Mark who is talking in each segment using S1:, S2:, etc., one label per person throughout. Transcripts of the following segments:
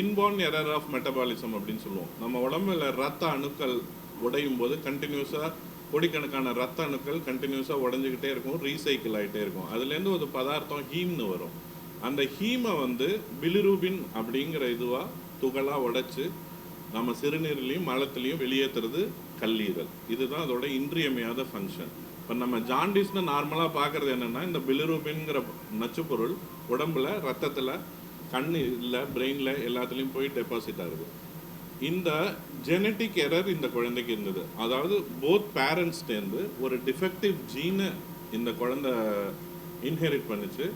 S1: Inborn error of metabolism அப்படின்னு சொல்லுவோம். நம்ம உடம்புல ரத்த அணுக்கள் உடையும் போது கண்டினியூஸாக கோடிக்கணக்கான ரத்த அணுக்கள் கண்டினியூஸாக உடஞ்சிக்கிட்டே இருக்கும் ரீசைக்கிள் ஆகிட்டே இருக்கும். அதுலேருந்து ஒரு பதார்த்தம் ஹீம்னு வரும். அந்த ஹீமை வந்து பிலிரூபின் அப்படிங்கிற இதுவாக துகளாக உடைச்சு நம்ம சிறுநீர்லையும் மலத்துலேயும் வெளியேற்றுறது கல்லீரல். இதுதான் அதோட இன்றியமையாத ஃபங்க்ஷன் இப்போ நம்ம ஜாண்டிஸ்னு நார்மலாக பார்க்குறது என்னென்னா இந்த பிலிரூபின்ங்கிற நச்சுப்பொருள் உடம்புல ரத்தத்தில் கண் இல்லை பிரெயினில் எல்லாத்துலேயும் போய் டெபாசிட் ஆகுது. இந்த ஜெனட்டிக் எரர் இந்த குழந்தைக்கு இருந்தது. அதாவது போத் பேரண்ட்ஸ்டேருந்து ஒரு டிஃபெக்டிவ் ஜீனை இந்த குழந்தை இன்ஹெரிட் பண்ணுச்சு.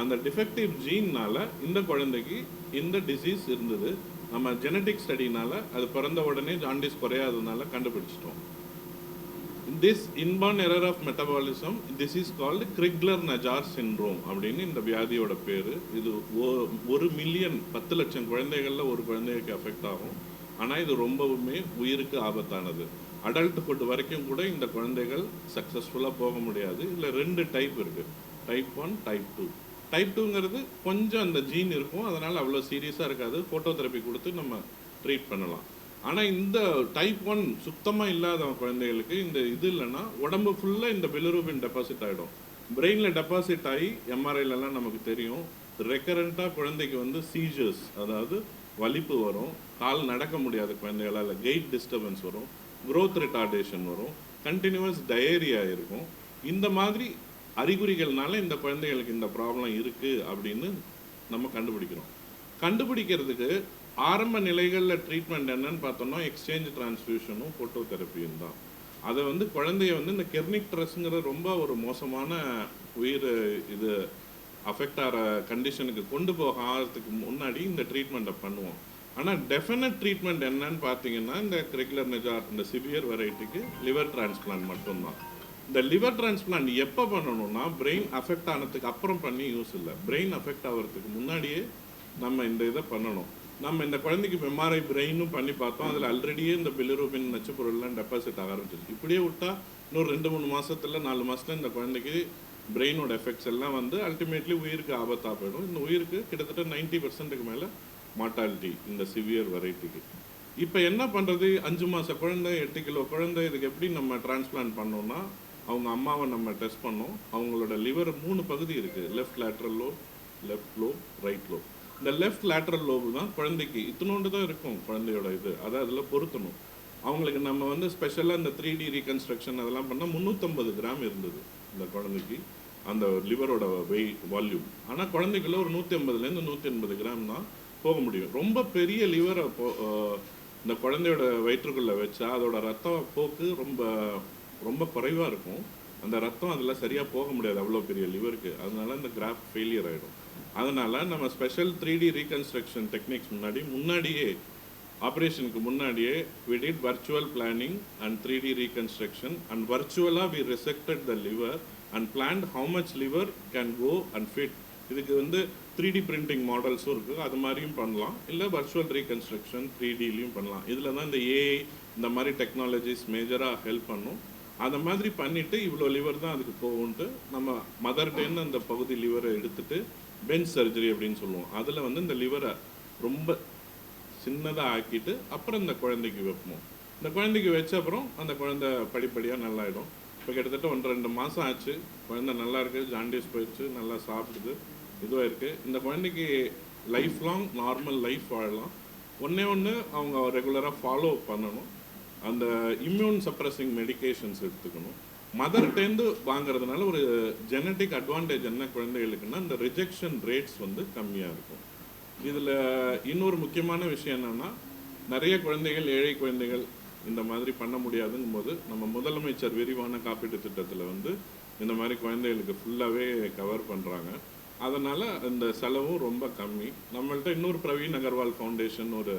S1: அந்த டிஃபெக்டிவ் ஜீன்னால இந்த குழந்தைக்கு இந்த டிசீஸ் இருந்தது. நம்ம ஜெனட்டிக் ஸ்டடினால் அது பிறந்த உடனே ஜாண்டிஸ் குறையாததுனால கண்டுபிடிச்சிட்டோம். This inborn error of metabolism this is called Crigler Najjar syndrome அப்படின்னு இந்த வியாதியோட பேர். இது ஒரு மில்லியன் பத்து லட்சம் குழந்தைகளில் ஒரு குழந்தைக்கு அஃபெக்ட் ஆகும். ஆனால் இது ரொம்பவுமே உயிருக்கு ஆபத்தானது. அடல்ட்ஹுட் வரைக்கும் கூட இந்த குழந்தைகள் சக்ஸஸ்ஃபுல்லாக போக முடியாது. இல்லை ரெண்டு டைப் இருக்குது type one type two type டூங்கிறது கொஞ்சம் அந்த ஜீன் இருக்கும். அதனால் அவ்வளோ சீரியஸாக இருக்காது. ஃபோட்டோதெரப்பி கொடுத்து நம்ம ட்ரீட் பண்ணலாம். ஆனால் இந்த டைப் ஒன் சுத்தமாக இல்லாத குழந்தைகளுக்கு இந்த இது இல்லைன்னா உடம்பு ஃபுல்லாக இந்த பிலிரூபின் டெபாசிட் ஆகிடும் பிரெயினில் டெபாசிட் ஆகி எம்ஆர்ஐலலாம் நமக்கு தெரியும். ரெக்கரண்ட்டாக குழந்தைக்கு வந்து சீஜர்ஸ் அதாவது வலிப்பு வரும். கால் நடக்க முடியாத குழந்தைகளால் கெயிட் டிஸ்டர்பன்ஸ் வரும். க்ரோத் ரிட்டார்டேஷன் வரும். கண்டினியூவஸ் டயேரியா இருக்கும். இந்த மாதிரி அறிகுறிகள்னால இந்த குழந்தைகளுக்கு இந்த ப்ராப்ளம் இருக்குது அப்படின்னு நம்ம கண்டுபிடிக்கிறோம். கண்டுபிடிக்கிறதுக்கு ஆரம்ப நிலைகளில் ட்ரீட்மெண்ட் என்னன்னு பார்த்தோம்னா எக்ஸ்சேஞ்ச் டிரான்ஸ்ஃபியூஷனும் ஃபோட்டோதெரப்பியும் தான். அதை வந்து குழந்தைய வந்து இந்த கெர்னிக் ட்ரெஸ்ங்கிற ரொம்ப ஒரு மோசமான உயிர் இது அஃபெக்ட் ஆகிற கண்டிஷனுக்கு கொண்டு போக ஆகிறதுக்கு முன்னாடி இந்த ட்ரீட்மெண்ட்டை பண்ணுவோம். ஆனால் டெஃபினட் ட்ரீட்மெண்ட் என்னன்னு பார்த்தீங்கன்னா இந்த ரெகுலர் நெஜார் இந்த சிவியர் வெரைட்டிக்கு லிவர் டிரான்ஸ்பிளான்ட் மட்டும்தான். இந்த லிவர் டிரான்ஸ்பிளான்ட் எப்போ பண்ணணும்னா பிரெயின் அஃபெக்ட் ஆனதுக்கு அப்புறம் பண்ணி யூஸ் இல்லை. பிரெயின் அஃபெக்ட் ஆகிறதுக்கு முன்னாடியே நம்ம இந்த இதை பண்ணணும். நம்ம இந்த குழந்தைக்கு எம்ஆர்ஐ பிரெயினும் பண்ணி பார்த்தோம். அதில் ஆல்ரெடியே இந்த பிலிரூபின் நச்சுப்பொருள்லாம் டெபாசிட் ஆக ஆரம்பிச்சிருச்சு இப்படியே விட்டா இன்னும் ரெண்டு மூணு மாதத்தில் நாலு மாதத்தில் இந்த குழந்தைக்கு பிரெயினோட எஃபெக்ட்ஸ் எல்லாம் வந்து அல்டிமேட்லி உயிருக்கு ஆபத்தாக போயிடும். இந்த உயிருக்கு கிட்டத்தட்ட நைன்டி பர்சன்ட்டுக்கு மேலே மார்ட்டாலிட்டி இந்த சிவியர் வெரைட்டிக்கு இப்போ என்ன பண்ணுறது அஞ்சு மாத குழந்தை எட்டு கிலோ குழந்தை இதுக்கு எப்படி நம்ம டிரான்ஸ்பிளான்ட் பண்ணோம்னா அவங்க அம்மாவை நம்ம டெஸ்ட் பண்ணோம். அவங்களோட லிவர் மூணு பகுதி இருக்குது left lateral lobe left lobe right lobe இந்த லெஃப்ட் லேட்ரல் லோபு தான் குழந்தைக்கு இத்தினோண்டு தான் இருக்கும் குழந்தையோட இது. அதை அதில் பொருத்தணும். அவங்களுக்கு நம்ம வந்து ஸ்பெஷலாக இந்த த்ரீ டி ரீகன்ஸ்ட்ரக்ஷன் அதெல்லாம் பண்ணால் முந்நூற்றம்பது கிராம் இருந்தது இந்த குழந்தைக்கு அந்த லிவரோட வெயிட் வால்யூம் ஆனால் குழந்தைக்குள்ள ஒரு நூற்றி ஐம்பதுலேருந்து நூற்றி எண்பது கிராம் தான் போக முடியும். ரொம்ப பெரிய லிவரை போ இந்த குழந்தையோட வயிற்றுக்குள்ளே வச்சா அதோட ரத்த போக்கு ரொம்ப ரொம்ப குறைவாக இருக்கும். அந்த ரத்தம் அதில் சரியாக போக முடியாது அவ்வளோ பெரிய லிவருக்கு அதனால இந்த கிராஃப் ஃபெயிலியர் ஆகிடும் அதனால் நம்ம special three D reconstruction techniques முன்னாடி முன்னாடியே ஆப்ரேஷனுக்கு முன்னாடியே we did virtual planning and three D reconstruction and வர்ச்சுவலாக we resected the liver and planned how much liver can go and fit இதுக்கு வந்து த்ரீ டி பிரிண்டிங் மாடல்ஸும் இருக்குது. அது மாதிரியும் பண்ணலாம். இல்லை வர்ச்சுவல் ரீகன்ஸ்ட்ரக்ஷன் த்ரீ டிலையும் பண்ணலாம். இதில் தான் இந்த ஏஐ இந்த மாதிரி டெக்னாலஜிஸ் மேஜராக ஹெல்ப் பண்ணும். அந்த மாதிரி பண்ணிவிட்டு இவ்வளோ லிவர் தான் அதுக்கு போகும்ட்டு நம்ம மதர் டேன்னு அந்த பகுதி லிவரை எடுத்துகிட்டு பெஞ்ச் சர்ஜரி அப்படின்னு சொல்லுவோம். அதில் வந்து இந்த லிவரை ரொம்ப சின்னதாக ஆக்கிட்டு அப்புறம் இந்த குழந்தைக்கு வைப்போம். இந்த குழந்தைக்கு வச்ச அப்புறம் அந்த குழந்தை படிப்படியாக நல்லாயிடும். இப்போ கிட்டத்தட்ட ஒன்று ரெண்டு மாதம் ஆச்சு. குழந்தை நல்லா இருக்குது ஜாண்டிஸ் போயிடுச்சு நல்லா சாப்பிடுது இதுவாக இருக்குது இந்த குழந்தைக்கு லைஃப் லாங் நார்மல் லைஃப் வாழலாம். ஒன்றே ஒன்று அவங்க ரெகுலராக ஃபாலோ பண்ணணும். அந்த இம்யூன் சப்ரஸிங் மெடிகேஷன்ஸ் எடுத்துக்கணும். மதர்கிட்டேருந்து வாங்குறதுனால ஒரு ஜெனட்டிக் அட்வான்டேஜ் என்ன குழந்தைகளுக்குன்னா இந்த ரிஜெக்ஷன் ரேட்ஸ் வந்து கம்மியாக இருக்கும். இதில் இன்னொரு முக்கியமான விஷயம் என்னென்னா நிறைய குழந்தைகள் ஏழை குழந்தைகள் இந்த மாதிரி பண்ண முடியாதுங்கும் போது நம்ம முதலமைச்சர் விரிவான காப்பீட்டு திட்டத்தில் வந்து இந்த மாதிரி குழந்தைகளுக்கு ஃபுல்லாகவே கவர் பண்ணுறாங்க அதனால் இந்த செலவும் ரொம்ப கம்மி. நம்மள்ட்ட இன்னொரு பிரவீன் அகர்வால் ஃபவுண்டேஷன் ஒரு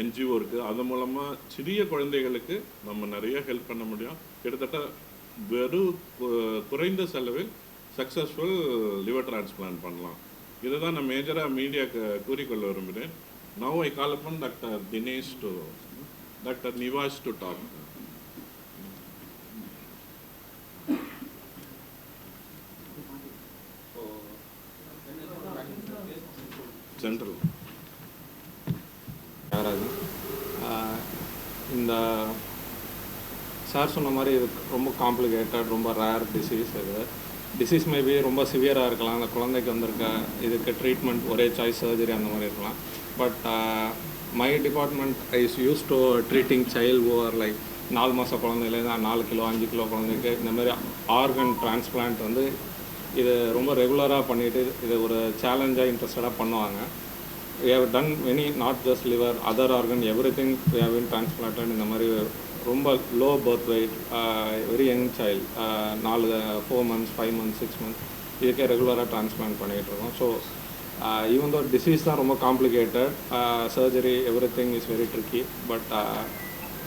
S1: என்ஜிஓ இருக்குது அது மூலமாக சிறிய குழந்தைகளுக்கு நம்ம நிறைய ஹெல்ப் பண்ண முடியும். கிட்டத்தட்ட வெறும் குறைந்த செலவில் சக்ஸஸ்ஃபுல் லிவர் டிரான்ஸ்பிளான்ட் பண்ணலாம். இதை தான் நான் மேஜராக மீடியாவுக்கு கூறிக்கொள்ள விரும்புகிறேன். Now I call upon doctor Dinesh to doctor
S2: Nivash to talk sir சொன்ன மாதிரி இது ரொம்ப காம்ப்ளிகேட்டட் ரொம்ப ரேர் டிசீஸ் இது. டிசீஸ் மேபி ரொம்ப சிவியராக இருக்கலாம். அந்த குழந்தைக்கு வந்திருக்க இதுக்கு ட்ரீட்மெண்ட் ஒரே சாய்ஸ் சர்ஜரி அந்த மாதிரி இருக்கலாம். But my department is use to treating child over like நாலு மாதம் குழந்தையிலேருந்து நாலு கிலோ அஞ்சு கிலோ குழந்தைக்கு இந்த மாதிரி ஆர்கன் டிரான்ஸ்பிளான்ட் வந்து இது ரொம்ப ரெகுலராக பண்ணிவிட்டு இது ஒரு சேலஞ்சாக இன்ட்ரெஸ்டடாக பண்ணுவாங்க. We have done many not just liver other organ every thing we have been transplant இந்த மாதிரி ரொம்ப low birth weight very young child நாலு four months five months six months இதுக்கே ரெகுலராக டிரான்ஸ்பிளான்ட் பண்ணிகிட்டு இருக்கோம். ஸோ ஈவன் தோ டிசீஸ் தான் ரொம்ப complicated surgery every thing is very tricky but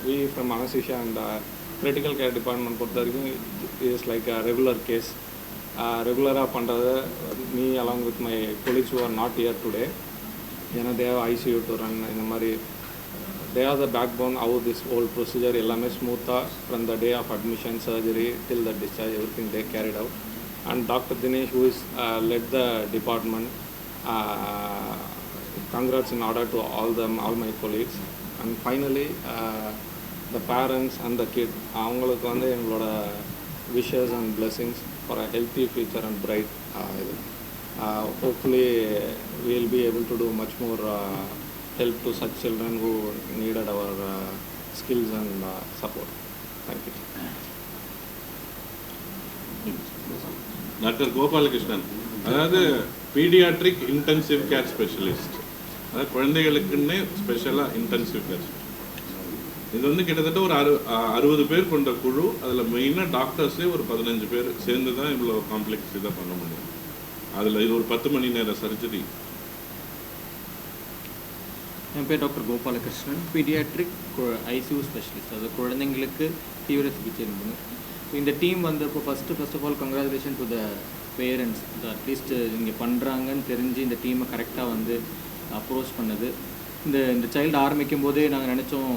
S2: we from anaesthesia and critical care department பொறுத்த வரைக்கும் is like a regular case ரெகுலராக பண்ணுறது me along with my colleagues are not here today ஏன்னா தேவ ICU to run இந்த மாதிரி they are the backbone how this all procedure எல்லாமே ஸ்மூத்தாக from the day of admission surgery till the discharge everything they carried out and doctor Dinesh who is led the department congrats in order to all them all my colleagues and finally uh, the parents and the kid அவங்களுக்கு வந்து எங்களோட wishes and blessings for a healthy future and bright uh, இது uh, hopefully we will be able to do much more uh, help to such children who needed our uh, skills and uh, support. Thank you.
S1: Doctor Gopalakrishnan அதாவது paediatric intensive care specialist அதாவது குழந்தைகளுக்குன்னே ஸ்பெஷலாக intensive care இது வந்து கிட்டத்தட்ட ஒரு அறு அறுபது பேர் கொண்ட குழு. அதில் மெயினாக டாக்டர்ஸே ஒரு பதினஞ்சு பேர் சேர்ந்து தான் இவ்வளோ காம்ப்ளெக்ஸ் இதை பண்ண முடியும். அதில் இது ஒரு பத்து மணி நேர சர்ஜரி
S3: என் பேர் doctor Gopalakrishnan. Paediatric ICU specialist. அது குழந்தைங்களுக்கு தீவிர சிகிச்சை நிபுணர் இந்த டீம் வந்தப்போ first first of all congratulation to the parents at least இங்கே பண்ணுறாங்கன்னு தெரிஞ்சு இந்த டீமை கரெக்டாக வந்து அப்ரோச் பண்ணது. இந்த இந்த சைல்டு ஆரம்பிக்கும் போதே நாங்கள் நினச்சோம்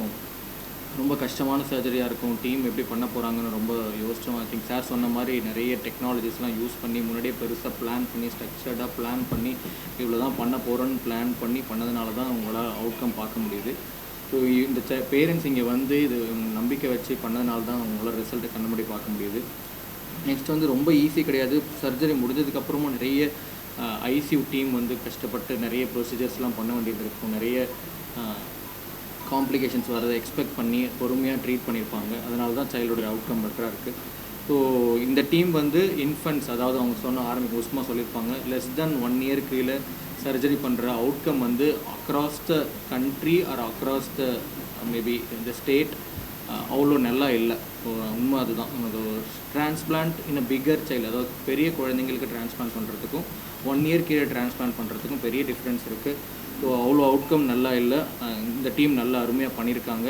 S3: ரொம்ப கஷ்டமான சர்ஜரியாக இருக்கும். டீம் எப்படி பண்ண போகிறாங்கன்னு ரொம்ப யோசிச்சோம். திங்க் சார் சொன்ன மாதிரி நிறைய டெக்னாலஜிஸ்லாம் யூஸ் பண்ணி முன்னாடியே பெருசாக பிளான் பண்ணி ஸ்ட்ரக்சர்டாக பிளான் பண்ணி இவ்வளோ தான் பண்ண போகிறோன்னு பிளான் பண்ணி பண்ணதுனால தான் அவங்களால் அவுட்கம் பார்க்க முடியுது. ஸோ இந்த பேரண்ட்ஸ் இங்கே வந்து இது நம்பிக்கை வச்சு பண்ணதுனால தான் அவங்களால ரிசல்ட்டை கண்டுபடி பார்க்க முடியுது. நெக்ஸ்ட் வந்து ரொம்ப ஈஸி கிடையாது. சர்ஜரி முடிஞ்சதுக்கப்புறமும் நிறைய ஐசியூ டீம் வந்து கஷ்டப்பட்டு நிறைய ப்ரொசீஜர்ஸ்லாம் பண்ண வேண்டியது இருக்கும். நிறைய காம்ப்ளிகேஷன்ஸ் வரதை எக்ஸ்பெக்ட் பண்ணி பொறுமையாக ட்ரீட் பண்ணியிருப்பாங்க அதனால தான் சைல்டோட அவுட்கம் பெட்டராக இருக்குது ஸோ இந்த டீம் வந்து இன்ஃபன்ட்ஸ் அதாவது அவங்க சொன்ன ஆரம்பிக்க உஸ்மா சொல்லியிருப்பாங்க லெஸ் தென் ஒன் இயர் கீழே சர்ஜரி பண்ணுற அவுட்கம் வந்து across the country or across the maybe இந்த ஸ்டேட் அவ்வளோ நல்லா இல்லை. உண்மை அதுதான். அது டிரான்ஸ்பிளான்ட் இன் பிகர் சைல்டு அதாவது பெரிய குழந்தைங்களுக்கு டிரான்ஸ்பிளான்ட் பண்ணுறதுக்கும் ஒன் இயர் கீழே டிரான்ஸ்பிளான்ட் பண்ணுறதுக்கும் பெரிய டிஃப்ரென்ஸ் இருக்குது ஸோ அவ்வளோ அவுட்கம் நல்லா இல்லை. இந்த டீம் நல்லா அருமையாக பண்ணியிருக்காங்க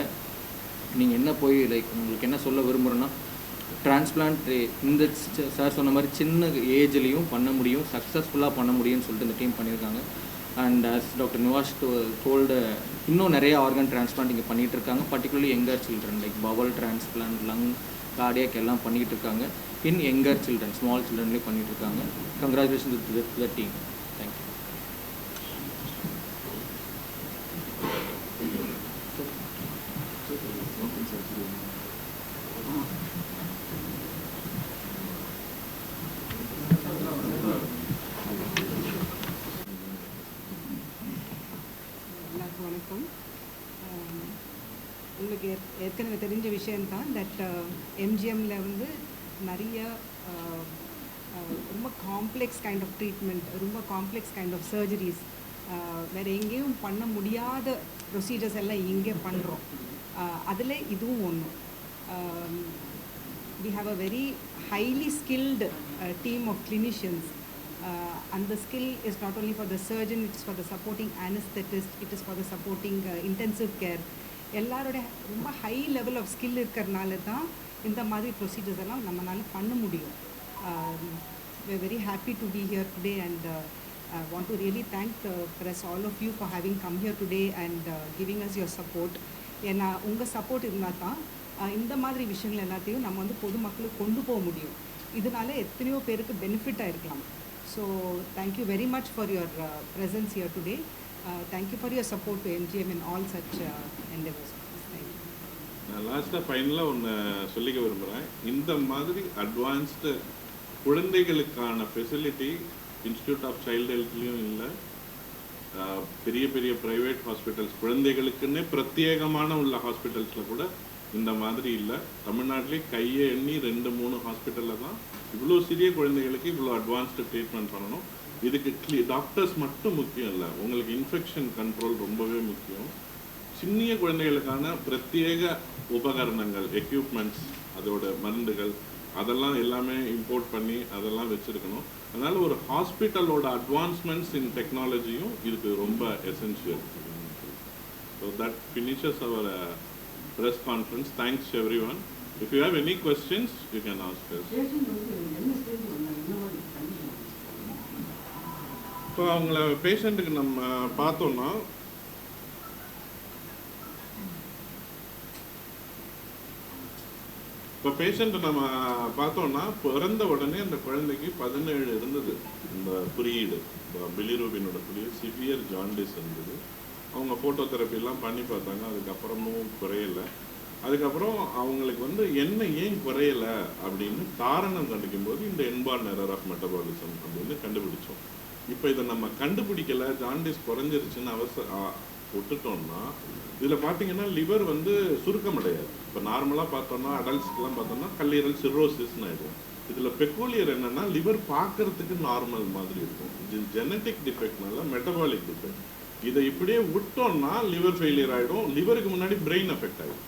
S3: நீங்கள் என்ன போய் லைக் உங்களுக்கு என்ன சொல்ல விரும்புகிறேன்னா டிரான்ஸ்பிளான்ட் இந்த சார் சொன்ன மாதிரி சின்ன ஏஜ்லேயும் பண்ண முடியும். சக்ஸஸ்ஃபுல்லாக பண்ண முடியும்னு சொல்லிட்டு இந்த டீம் பண்ணியிருக்காங்க and as doctor Nivash told இன்னும் நிறைய ஆர்கன் டிரான்ஸ்பிளான்ட் இங்கே பண்ணிகிட்டு இருக்காங்க. Particularly younger children like bowel transplant lung cardiac எல்லாம் பண்ணிக்கிட்டு இருக்காங்க. இன் யங்கர் சில்ட்ரன் ஸ்மால் சில்ட்ரன்லேயும் பண்ணிகிட்டு இருக்காங்க. Congratulation to the team thank you
S4: எல்லாருக்கும் வணக்கம் ஆம், உங்களுக்கு ஏற்- ஏற்கனவே தெரிஞ்ச விஷயம்தான் தட் எம்ஜிஎம்மில் வந்து ரொம்ப காம்ப்ளெக்ஸ் கைண்ட் ஆஃப் ட்ரீட்மெண்ட் ரொம்ப காம்ப்ளெக்ஸ் கைண்ட் ஆஃப் சர்ஜரிஸ் வேறு எங்கேயும் பண்ண முடியாத ப்ரொசீஜர்ஸ் எல்லாம் இங்கே பண்ணுறோம் அதில் இதுவும் ஒன்று we have a very highly skilled team of clinicians அந்த skill is not only for the surgeon it's for the supporting anaesthetist it is for the supporting intensive care எல்லாரோட ரொம்ப ஹை லெவல் ஆஃப் ஸ்கில் இருக்கிறனால தான் இந்த மாதிரி procedures எல்லாம் நம்மளால பண்ண முடியும் we're very happy to be here today and uh, I really thank really thank the press, all of you for having come here today and uh, giving us your ஏன்னா உங்கள் சப்போர்ட் இருந்தால் தான் இந்த மாதிரி விஷயங்கள் எல்லாத்தையும் நம்ம வந்து பொதுமக்களுக்கு கொண்டு போக முடியும் இதனால எத்தனையோ பேருக்கு பெனிஃபிட்டாக இருக்கலாம் so thank you very much for your presence here today thank you for your support to NGM in all such endeavours such uh, endeavors. Thank you.
S1: நான் லாஸ்ட்டாக ஃபைனலாக ஒன்று சொல்லிக்க விரும்புகிறேன் இந்த மாதிரி அட்வான்ஸ்டு குழந்தைகளுக்கான ஃபெசிலிட்டி இன்ஸ்டியூட் ஆஃப் சைல்டு ஹெல்த்லேயும் இல்லை. பெரிய பெரிய ப்ரைவேட் ஹாஸ்பிட்டல்ஸ் குழந்தைகளுக்குன்னே பிரத்யேகமான உள்ள ஹாஸ்பிட்டல்ஸில் கூட இந்த மாதிரி இல்லை. தமிழ்நாட்டிலே கையை எண்ணி ரெண்டு மூணு ஹாஸ்பிட்டலில் தான் இவ்வளோ சிறிய குழந்தைகளுக்கு இவ்வளோ அட்வான்ஸ்டு ட்ரீட்மெண்ட் பண்ணணும். இதுக்கு க்ளீ டாக்டர்ஸ் மட்டும் முக்கியம் இல்லை. உங்களுக்கு இன்ஃபெக்ஷன் கண்ட்ரோல் ரொம்பவே முக்கியம். சின்னிய குழந்தைகளுக்கான பிரத்யேக உபகரணங்கள் எக்யூப்மெண்ட்ஸ் அதோட மருந்துகள் அதெல்லாம் எல்லாமே இம்போர்ட் பண்ணி அதெல்லாம் வச்சிருக்கணும். அதனால ஒரு ஹாஸ்பிட்டலோட அட்வான்ஸ்மெண்ட்ஸ் இன் டெக்னாலஜியும் இதுக்கு ரொம்ப essential so that finishes our press conference thanks every one if you have any questions you can ask so அவங்கள பேஷண்ட்டுக்கு நம்ம பார்த்தோம்னா இப்போ பேஷண்ட்டை நம்ம பார்த்தோம்னா பிறந்த உடனே அந்த குழந்தைக்கு பதினேழு இருந்தது. இந்த குறியீடு. பிலிரூபினோட குறியீடு சிவியர் ஜாண்டிஸ் இருந்தது. அவங்க ஃபோட்டோ தெரப்பிலாம் பண்ணி பார்த்தாங்க. அதுக்கப்புறமும் குறையலை. அதுக்கப்புறம் அவங்களுக்கு வந்து என்ன ஏன் குறையல அப்படின்னு காரணம் கண்டுக்கும் போது இந்த என்பான் எரர் ஆஃப் மெட்டபாலிசம் அப்படின்னு கண்டுபிடிச்சோம். இப்போ இதை நம்ம கண்டுபிடிக்கல. ஜாண்டிஸ் குறைஞ்சிருச்சுன்னு அவசர விட்டுட்டோம்னா இதில் பார்த்தீங்கன்னா லிவர் வந்து சுருக்கம் அடையாது இப்போ நார்மலாக பார்த்தோம்னா அடல்ட்ஸ்க்குலாம் பார்த்தோம்னா கல்லீரல் சிரோசிஸ்னு ஆயிடும். இதில் பெக்கூலியர் என்னன்னா லிவர் பார்க்கறதுக்கு நார்மல் மாதிரி இருக்கும். இது ஜெனட்டிக் டிஃபெக்ட்னால மெட்டபாலிக் டிஃபெக்ட் இதை இப்படியே விட்டோம்னா லிவர் ஃபெயிலியர் ஆகிடும் லிவருக்கு முன்னாடி பிரெயின் அஃபெக்ட் ஆகிடும்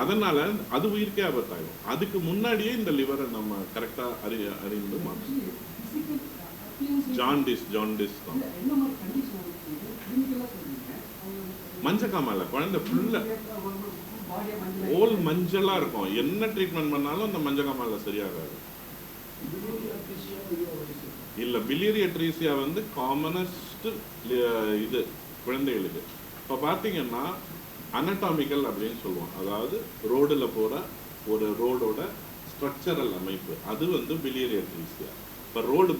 S1: அதனால அது உயிர்க்கே ஆபத்தாயிடும். அதுக்கு முன்னாடியே இந்த லிவரை நம்ம கரெக்டாக அறி அறிந்து மாற்றணும் ஜாண்டிஸ் ஜாண்டிஸ் தான். மஞ்சக்காமல குழந்தை ஃபுல்லா ஓல் மஞ்சளா இருக்கும். என்ன ட்ரீட்மெண்ட் பண்ணாலும் அந்த மஞ்சக்காமல சரியாகாது. இல்ல பிலியரியட்ரீசியா வந்து காமனஸ்ட் இது குழந்தைகளுக்கு. இப்போ பார்த்தீங்கன்னா அனட்டாமிக்கல் அப்படின்னு சொல்லுவோம். அதாவது ரோடுல போற ஒரு ரோடோட ஸ்ட்ரக்சரல் அமைப்பு. அது வந்து பிலியரியட்ரீசியா இப்போ ரோடு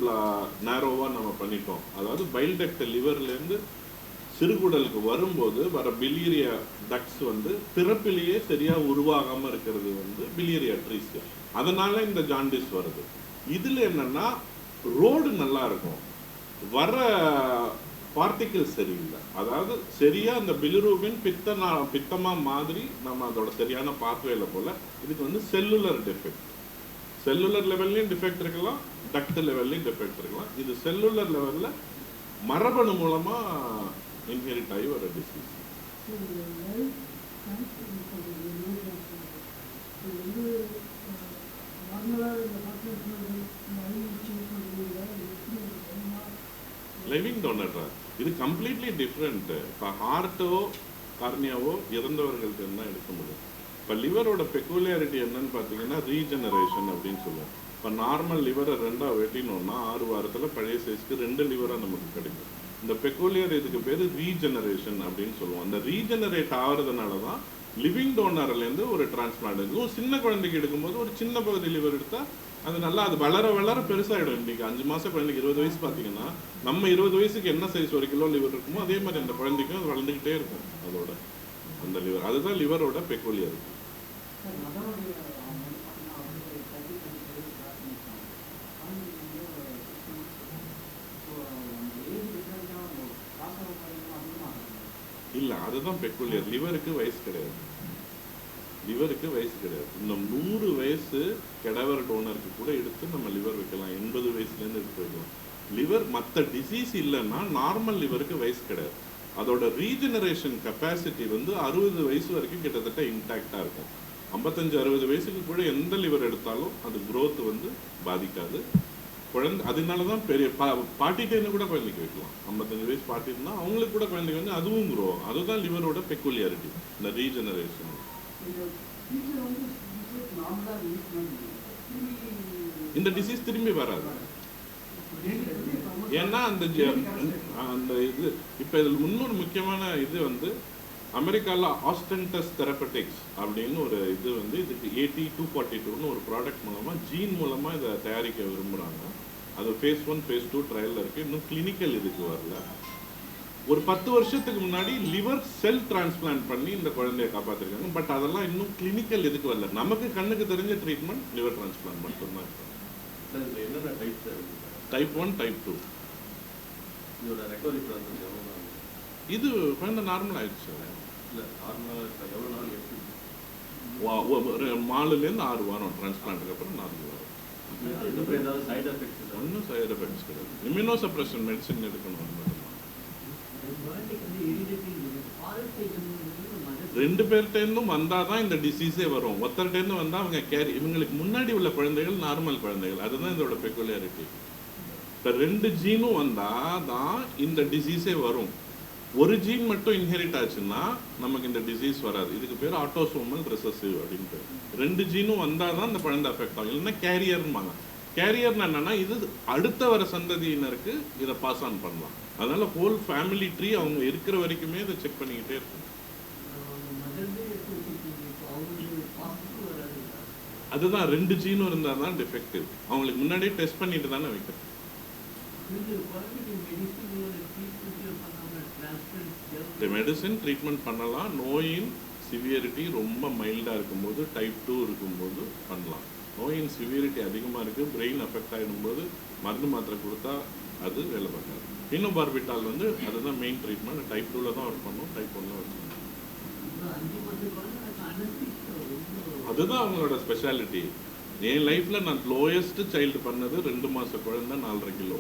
S1: நேரோவாக நம்ம பண்ணிட்டோம். அதாவது பைல்டெக்ட் லிவர்லேருந்து சிறுகுடலுக்கு வரும்போது வர பிலியரியா டக்ஸ் வந்து பிறப்பிலேயே சரியா உருவாகாம இருக்கிறது வந்து பிலியரியா ட்ரீஸ். அதனால இந்த ஜாண்டிஸ் வருது. இதில் என்னன்னா ரோடு நல்லா இருக்கும். வர பார்ட்டிகிள் சரியில்லை. அதாவது சரியாக அந்த பிலிரூபின் பித்தனா பித்தமாக மாதிரி நம்ம அதோட சரியான பாத்வேல போல் இதுக்கு வந்து செல்லுலர் டிஃபெக்ட் செல்லுலர் லெவல்லையும் டிஃபெக்ட் இருக்கலாம் டக்ட் லெவல்லையும் டிஃபெக்ட் இருக்கலாம். இது செல்லுலர் லெவலில் மரபணு மூலமா இன்ஹெரிட் ஆகி வர டிசீஸ் லிவிங் டோனட்டா இது கம்ப்ளீட்லி டிஃப்ரெண்ட் இப்போ ஹார்ட்டோ கார்னியாவோ இறந்தவர்களுக்கு தான் எடுக்க முடியும்? இப்போ லிவரோட பெக்குலியாரிட்டி என்னன்னு பார்த்தீங்கன்னா ரீஜெனரேஷன் அப்படின்னு சொல்லுவோம் இப்போ நார்மல் லிவரை ரெண்டாக வெட்டினோம்னா ஆறு வாரத்தில் பழைய சைஸ்க்கு ரெண்டு லிவராக நமக்கு கிடைக்கும். இந்த பெக்குலியர் இதுக்கு பேர் ரீஜெனரேஷன் அப்படின்னு சொல்லுவோம். அந்த ரீஜெனரேட் ஆகிறதுனால தான் லிவிங் டோனர்லேருந்து ஒரு டிரான்ஸ்பிளான்ட் இதுவும் சின்ன குழந்தைக்கு எடுக்கும்போது ஒரு சின்ன பகுதி லிவர் எடுத்தால் அது நல்லா அது வளர வளர பெருசாகிடும் இன்னைக்கு அஞ்சு மாதம் குழந்தைக்கு இருபது வயசு பார்த்தீங்கன்னா நம்ம இருபது வயசுக்கு என்ன சைஸ் ஒரு கிலோ லிவர் இருக்குமோ அதே மாதிரி அந்த குழந்தைக்கும் அது வளர்ந்துக்கிட்டே இருக்கும் அதோட. அந்த லிவர் அதுதான் லிவரோட பெக்குலியர் அதுதான் பெக்குலியர். லிவருக்கு வயசு கிடையாது. லிவருக்கு வயசு கிடையாது. இந்த நூறு வயசு கெடவர் டோனருக்கு கூட எடுத்து நம்ம லிவர் வைக்கலாம். எண்பது வயசுலேருந்து எடுத்து வைக்கலாம். லிவர் மற்ற டிசீஸ் இல்லைன்னா நார்மல் லிவருக்கு வயசு கிடையாது. அதோட ரீஜெனரேஷன் கெப்பாசிட்டி வந்து அறுபது வயசு வரைக்கும் கிட்டத்தட்ட இன்டாக்டாக இருக்கும். ஐம்பத்தஞ்சு அறுபது வயசுக்கு கூட எந்த லிவர் எடுத்தாலும் அது குரோத் வந்து பாதிக்காது. குழந்தை அதனால தான் பெரிய பா பாட்டிட்டேன்னு கூட குழந்தைக்கு வைக்கலாம். ஐம்பத்தஞ்சு வயசு பாட்டி இருந்தால் அவங்களுக்கு கூட குழந்தைக்கு வந்து அதுவும் க்ரோ அதுதான் லிவரோட பெக்குலியாரிட்டி இந்த ரீஜெனரேஷன் இந்த டிசீஸ் திரும்பி வராது. ஏன்னா அந்த அந்த இது இப்போ இதில் இன்னொரு முக்கியமான இது வந்து அமெரிக்காவில் ஆஸ்டன்டஸ் தெரப்பட்டிக்ஸ் அப்படின்னு ஒரு இது வந்து இதுக்கு ஏடி டூ ஃபார்ட்டி டூன்னு ஒரு ப்ராடக்ட் மூலமாக ஜீன் மூலமாக இதை தயாரிக்க விரும்புகிறாங்க அது ஃபேஸ் ஒன் ஃபேஸ் டூ ட்ரையலில் இருக்குது இன்னும் கிளினிக்கல் இதுக்கு வரல. ஒரு பத்து வருஷத்துக்கு முன்னாடி லிவர் செல் டிரான்ஸ்பிளான்ட் பண்ணி இந்த குழந்தைய காப்பாத்திருக்காங்க. பட் அதெல்லாம் இன்னும் கிளினிக்கல் எதுக்கு வரல. நமக்கு கண்ணுக்கு தெரிஞ்ச ட்ரீட்மெண்ட் லிவர் டிரான்ஸ்பிளான்ட் மட்டும்தான்
S5: இருக்கு?
S1: டைப் ஒன் டைப் டூ
S5: இதோட ரெக்கவரி ப்ராசஸ்
S1: இது குழந்தை நார்மல் ஆயிடுச்சு மாலுலேருந்து ஆறு வாரம் டிரான்ஸ்பிளான்ட்டுக்கு அப்புறம் நார்மல் வரும்.
S5: சைடு எஃபெக்ட்ஸ்
S1: ஒன்றும் சைடு எஃபெக்ட்ஸ் கிடையாது. இம்யூனோ சப்ரஷன் மெடிசன் எடுக்கணும் ரெண்டு பேர்கிட்டேருந்தும் வந்தால் தான் இந்த டிசீஸே வரும். ஒருத்தர்கிட்டேருந்து வந்தால் அவங்க கேரி இவங்களுக்கு முன்னாடி உள்ள குழந்தைகள் நார்மல் குழந்தைகள். அதுதான் இதோட பெக்குலியாரிட்டி இப்போ ரெண்டு ஜீனும் வந்தால் தான் இந்த டிசீஸே வரும். ஒரு ஜீன் மட்டும் இன்ஹெரிட் ஆச்சுன்னா நமக்கு இந்த டிசீஸ் வராது. இதுக்கு பேர் ஆட்டோசோமல் ரிசசிவ் அப்படின்னு பேர். ரெண்டு ஜீனும் வந்தால் தான் இந்த குழந்தை அஃபெக்ட் ஆகும். இல்லைன்னா கேரியர்னுவாங்க கேரியர்னா என்னன்னா இது அடுத்த வர சந்ததியினருக்கு இதை பாஸ் ஆன் பண்ணலாம். அதனால ஹோல் ஃபேமிலி ட்ரீ அவங்க இருக்கிற வரைக்குமே இதை செக் பண்ணிக்கிட்டே இருக்கும். அதுதான் ரெண்டு ஜீனும் இருந்தால் தான் டிஃபெக்டிவ் அவங்களுக்கு முன்னாடியே டெஸ்ட் பண்ணிட்டு தானே வைக்கிறோம் இந்த மெடிசின் ட்ரீட்மெண்ட் பண்ணலாம். நோயின் சிவியரிட்டி ரொம்ப மைல்டாக இருக்கும்போது டைப் டூ இருக்கும்போது பண்ணலாம். நோயின் சிவியரிட்டி அதிகமாக இருக்குது பிரெயின் அஃபெக்ட் ஆகிடும்போது மருந்து மாத்திரை கொடுத்தா அது வேலை பார்க்காது. இன்னும் பார்பிட்டால் வந்து அதுதான் மெயின் ட்ரீட்மெண்ட் டைப் டூவில் தான் ஒர்க் பண்ணும் டைப் ஒன்ல ஒர்க் பண்ணும் அதுதான் அவங்களோட ஸ்பெஷாலிட்டி என் லைஃப்பில் நான் லோயஸ்ட் சைல்டு பண்ணது ரெண்டு மாத குழந்தை நாலரை கிலோ.